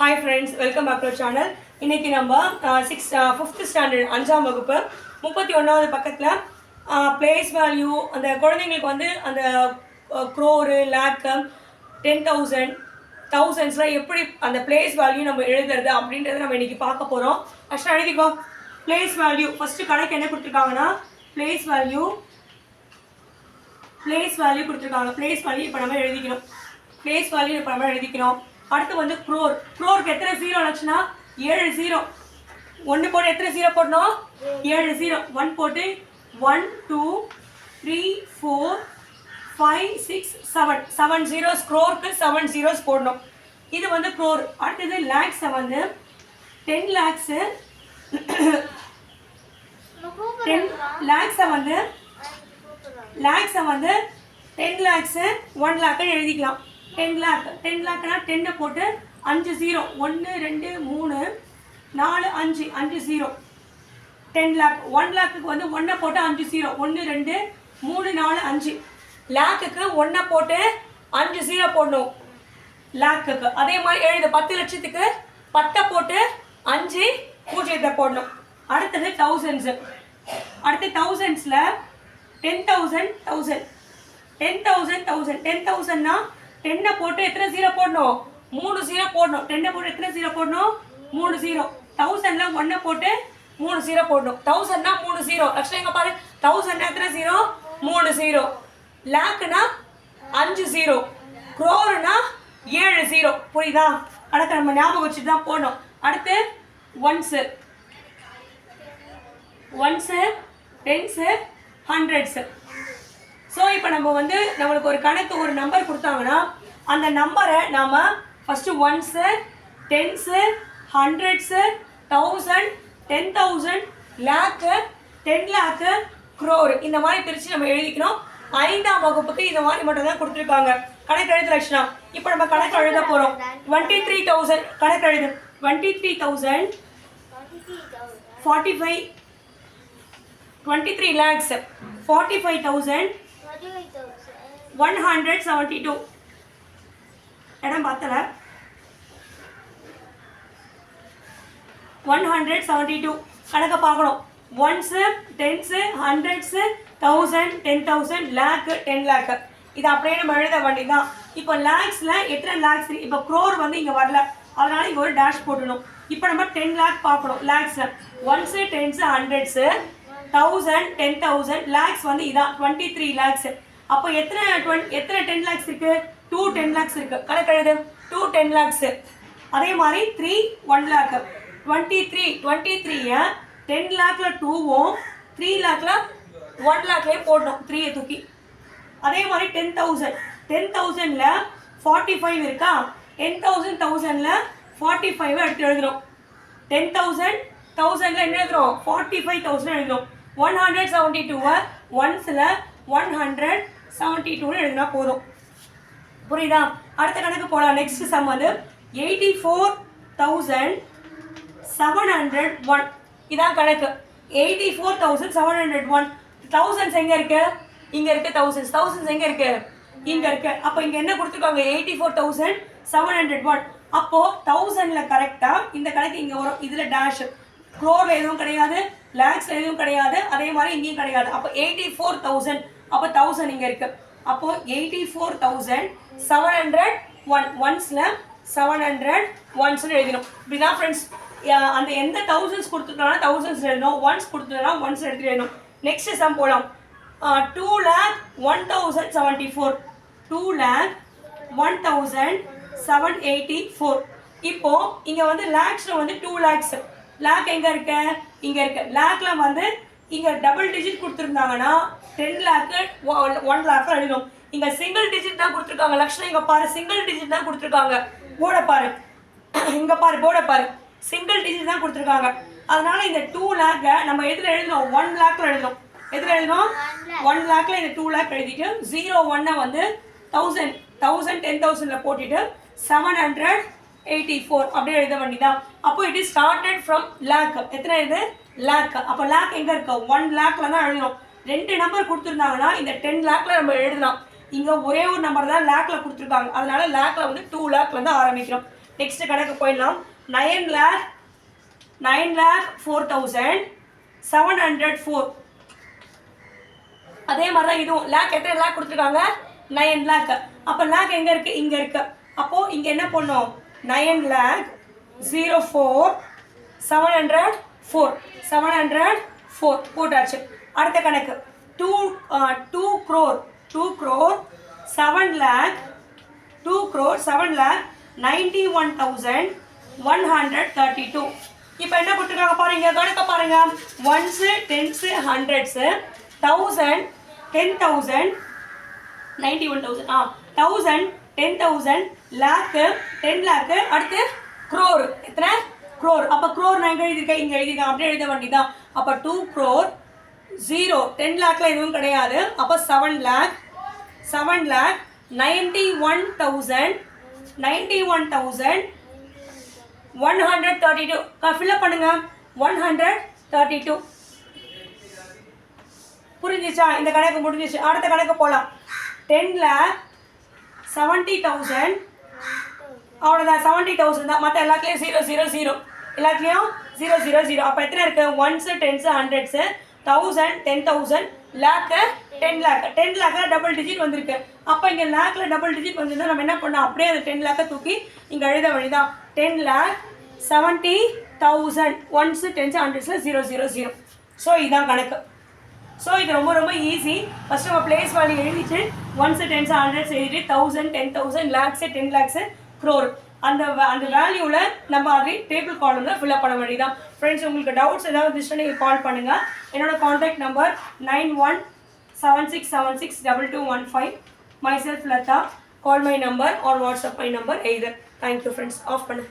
Hi friends welcome back to channel இன்னைக்கு நம்ம six fifth standard அஞ்சாம் வகுப்பு முப்பத்தி ஒன்றாவது பக்கத்தில் பிளேஸ் uh, வேல்யூ அந்த குழந்தைங்களுக்கு வந்து அந்த க்ரோரு லேக்கு டென் தௌசண்ட் தௌசண்ட்ஸ்லாம் எப்படி அந்த பிளேஸ் வேல்யூ நம்ம எழுதுறது அப்படின்றத நம்ம இன்னைக்கு பார்க்க போகிறோம் ஃபஸ்ட்டு எழுதிக்கோ. பிளேஸ் வேல்யூ ஃபஸ்ட்டு கணக்கு என்ன கொடுத்துருக்காங்கன்னா பிளேஸ் வேல்யூ பிளேஸ் வேல்யூ கொடுத்துருக்காங்க. பிளேஸ் வேல்யூ இப்போ நம்ம எழுதிக்கணும். பிளேஸ் வேல்யூ இப்போ நம்ம எழுதிக்கணும். அடுத்து வந்து க்ரோர் க்ரோருக்கு எத்தனை ஜீரோ வந்துச்சுன்னா ஏழு ஜீரோ ஒன்று போட்டு எத்தனை ஜீரோ போடணும்? ஏழு ஜீரோ ஒன் போட்டு one two three four five six seven seven zeros க்ரோருக்கு seven zeros போடணும். இது வந்து க்ரோர் அடுத்தது லேக்ஸை வந்து டென் லேக்ஸு டென் லேக்ஸை வந்து லேக்ஸை வந்து டென் லேக்ஸு ஒன் லேக்குன்னு எழுதிக்கலாம். டென் லேக் டென் லேக்னா டென்னை போட்டு அஞ்சு ஜீரோ ஒன்று ரெண்டு மூணு நாலு அஞ்சு. அஞ்சு ஜீரோ டென் லேக் ஒன் லேக்குக்கு வந்து ஒன்றை போட்டு அஞ்சு ஜீரோ ஒன்று ரெண்டு மூணு நாலு அஞ்சு. லேக்குக்கு ஒன்றை போட்டு அஞ்சு ஜீரோ போடணும். லேக்குக்கு அதே மாதிரி எழுது. பத்து லட்சத்துக்கு பத்தை போட்டு அஞ்சு பூஜ்ஜியத்தை போடணும். அடுத்தது தௌசண்ட்ஸு அடுத்து தௌசண்ட்ஸில் ten thousand thousand ten thousand thousand ten தௌசண்ட்னா டென்னை போட்டு எத்தனை ஜீரோ போடணும்? மூணு ஜீரோ போடணும். டென்னை போட்டு எத்தனை ஜீரோ போடணும்? மூணு ஜீரோ தௌசண்ட்ல ஒன்றை போட்டு மூணு ஜீரோ போடணும். தௌசண்ட்னா மூணு ஜீரோ லட்சம் எங்க பாரு. தௌசண்ட் எத்தனை ஜீரோ மூணு ஜீரோ லேக்குனா அஞ்சு ஜீரோ க்ரோருனா ஏழு ஜீரோ புரியுதா? அடுத்து நம்ம ஞாபகம் வச்சுட்டு தான் போடணும் அடுத்து ones ones tens hundreds so இப்போ நம்ம வந்து நம்மளுக்கு ஒரு கணக்கு ஒரு நம்பர் கொடுத்தாங்கன்னா அந்த நம்பரை நாம் first ones tens hundreds thousand ten thousand lakh ten lakh crore இந்த மாதிரி பிரித்து நம்ம எழுதிக்கணும். ஐந்தாம் வகுப்புக்கு இந்த மாதிரி மட்டும் தான் கொடுத்துருக்காங்க. கணக்கு எழுது லட்சணம் இப்போ நம்ம கணக்கு எழுத போகிறோம் டுவெண்ட்டி த்ரீ தௌசண்ட் கணக்கு எழுது. Twenty three thousand forty five twenty three lakhs forty five thousand one hundred seventy two. இடம் பார்த்தல ஒன் ஹண்ட்ரட் செவன்ட்டி டூ. கணக்கை பார்க்கணும். Ones tens hundreds thousand ten thousand lakh ten lakh. இது அப்படியே நம்ம எழுத வேண்டியதுதான். இப்போ லேக்ஸில் எத்தனை லேக்ஸ் இப்போ க்ரோர் வந்து இங்கே வரல. அதனால் இங்கே ஒரு டேஷ் போட்டுடணும். இப்போ நம்ம டென் லேக் பார்க்கணும். லேக்ஸில். Ones tens hundreds thousand ten thousand lakhs வந்து இதான் டுவெண்ட்டி த்ரீ லேக்ஸ் அப்போ எத்தனை டுவெண்ட் எத்தனை டென் லேக்ஸ் இருக்குது டூ டென் லேக்ஸ் இருக்குது கணக்கெழுது டூ டென் லேக்ஸு அதே மாதிரி three one lakh twenty three twenty த்ரீயை டென் லேக்கில் டூவும் த்ரீ லேக்கில் ஒன் லேக்லேயே போடணும். த்ரீயை தூக்கி. அதே மாதிரி டென் தௌசண்ட் டென் தௌசண்டில் ஃபார்ட்டி ஃபைவ் இருக்கா? டென் தௌசண்ட் தௌசண்டில் ஃபார்ட்டி ஃபைவ் எடுத்து எழுதுகிறோம் டென் தௌசண்ட் தௌசண்டில் என்ன எழுதுறோம்? ஃபார்ட்டி ஃபைவ் தௌசண்ட் எழுதுறோம். ஒன் ஹண்ட்ரட் செவன்ட்டி டூவை ஒன்ஸில் ஒன் ஹண்ட்ரட் செவன்ட்டி டூன்னு எழுதினா போதும். புரியுதா? அடுத்த கணக்கு போகலாம் நெக்ஸ்ட் சம் வந்து eighty four thousand seven hundred one இதான் கணக்கு. Eighty four thousand seven hundred one thousands எங்கே இருக்கு? இங்கே இருக்கு தௌசண்ட்ஸ் தௌசண்ட்ஸ் எங்கே இருக்கு? இங்கே இருக்கு. அப்போ இங்கே என்ன கொடுத்துருக்காங்க? Eighty four thousand seven hundred one அப்போது தௌசண்டில் கரெக்டாக இந்த கணக்கு இங்கே வரும். இதில் டேஷ் க்ரோரில் எதுவும் கிடையாது. லேக்ஸ் எதுவும் கிடையாது. அதே மாதிரி இங்கேயும் கிடையாது. அப்போ எயிட்டி ஃபோர் தௌசண்ட் அப்போ தௌசண்ட் இங்கே இருக்குது அப்போ eighty four thousand seven hundred one ஒன்ஸில் seven hundred ஒன்ஸ்னு எழுதணும் இப்படிதான் ஃப்ரெண்ட்ஸ் அந்த எந்த தௌசண்ட்ஸ் கொடுத்துருக்கோம்னா தௌசண்ட்ஸ் எழுதணும் ஒன்ஸ் கொடுத்துருந்தா ஒன்ஸ் எடுத்து எழுதணும். நெக்ஸ்ட் சம் போகலாம் two lakh one thousand seventy four two lakh one thousand seven eighty four இப்போது இங்கே வந்து லேக்ஸில் வந்து டூ லேக்ஸ் லேக் எங்கே இருக்க? இங்கே இருக்க. லேக்ல வந்து இங்கே டபுள் டிஜிட் கொடுத்துருந்தாங்கன்னா டென் லேக்கு ஒன் லேக் எழுதணும் இங்கே சிங்கிள் டிஜிட் தான் கொடுத்துருக்காங்க. லக்ஷ்மி இங்கே பாரு சிங்கிள் டிஜிட் தான் கொடுத்துருக்காங்க. போர்டை பாரு. இங்கே பாரு போர்டை பாரு. சிங்கிள் டிஜிட் தான் கொடுத்துருக்காங்க. அதனால இந்த டூ லேக்கை நம்ம எதில் எழுதணும் ஒன் லேக்கில் எழுதணும் எதில் எழுதணும் ஒன் லேக்கில் இந்த டூ லேக் எழுதிட்டு ஜீரோ ஒன்னை வந்து தௌசண்ட் தௌசண்ட் டென் தௌசண்டில் போட்டுட்டு செவன் ஹண்ட்ரட் எயிட்டி ஃபோர் அப்படியே எழுத வேண்டியதான் அப்போ it is started from lakh எத்தனை இது? லேக் அப்போ லேக் எங்கே இருக்கு? ஒன் லேக்கில் தான் எழுதணும். ரெண்டு நம்பர் கொடுத்துருந்தாங்கன்னா இந்த டென் லேக்கில் நம்ம எழுதலாம். இங்கே ஒரே ஒரு நம்பர் தான் லேக்கில் கொடுத்துருக்காங்க. அதனால லேக்கில் வந்து டூ லேக்லேருந்து ஆரம்பிக்கிறோம். நெக்ஸ்ட் கணக்கு போயிடலாம். Nine lakh nine lakh four thousand seven hundred four அதே மாதிரி தான் இதுவும். லேக் எத்தனை லேக் கொடுத்துருக்காங்க? நைன் லேக் அப்போ லேக் எங்கே இருக்குது இங்கே இருக்குது அப்போது இங்கே என்ன பண்ணோம் nine lakh zero four seven hundred four seven hundred four போட்டாச்சு. அடுத்த கணக்கு. Two two crore two crore seven lakh two crore seven lakh ninety one thousand one hundred thirty two. இப்போ என்ன கொடுத்துருக்காங்க பாருங்க கணக்க பாருங்க. Ones tens hundreds thousand ten thousand ninety one thousand ah thousand ten thousand lakh ten lakh அடுத்து க்ரோர் எத்தனை? க்ரோர் அப்போ க்ரோர் நான் எங்கே எழுதியிருக்கேன்? இங்கே எழுதியிருக்கேன் அப்படியே எழுத வேண்டியதான் அப்போ டூ க்ரோர் ஜீரோ டென் லேக்கில் எதுவும் கிடையாது. அப்போ seven lakh seven lakh ninety one thousand ninety one thousand one hundred thirty two fill up பண்ணுங்கள் ஒன் ஹண்ட்ரட் தேர்ட்டி டூ புரிஞ்சிச்சா? இந்த கணக்கு முடிஞ்சிச்சு. அடுத்த கணக்கு போகலாம் டென் லேக் செவன்ட்டி தௌசண்ட் அவ்வளோதான் செவன்ட்டி தௌசண்ட் தான். மற்ற எல்லாத்துலேயும் ஜீரோ ஜீரோ ஜீரோ எல்லாத்துலேயும் ஜீரோ ஜீரோ ஜீரோ அப்போ எத்தனை இருக்குது ones tens hundreds thousand ten thousand lakh ten lakh ten லேக்கில் double digit வந்திருக்கு. அப்போ இங்கே லேக்கில் டபுள் டிஜிட் வந்திருந்தா நம்ம என்ன பண்ணோம் அப்படியே அந்த டென் லேக்கை தூக்கி இங்கே எழுத வழிதான். Ten lakh seventy thousand ones tens ஹண்ட்ரட்ஸில் zero zero zero so இதுதான் கணக்கு. ஸோ இது ரொம்ப ரொம்ப ஈஸி ஃபஸ்ட் நம்ம பிளேஸ் வேல்யூ எழுதிட்டு ஒன்ஸு டென்ஸு ஹண்ட்ரட்ஸ் எழுதிட்டு thousand ten thousand lakhs ten lakhs crore அந்த அந்த வேல்யூவில் நம்ம அதை டேபிள் காலமில் ஃபில்அப் பண்ண வேண்டியதான் ஃப்ரெண்ட்ஸ் உங்களுக்கு டவுட்ஸ் ஏதாவது இருந்துச்சுன்னா நீங்கள் கால் பண்ணுங்கள் என்னோட contact number nine one seven six seven six double two one five myself Latha call my number or WhatsApp my number either thank you friends off பண்ணு.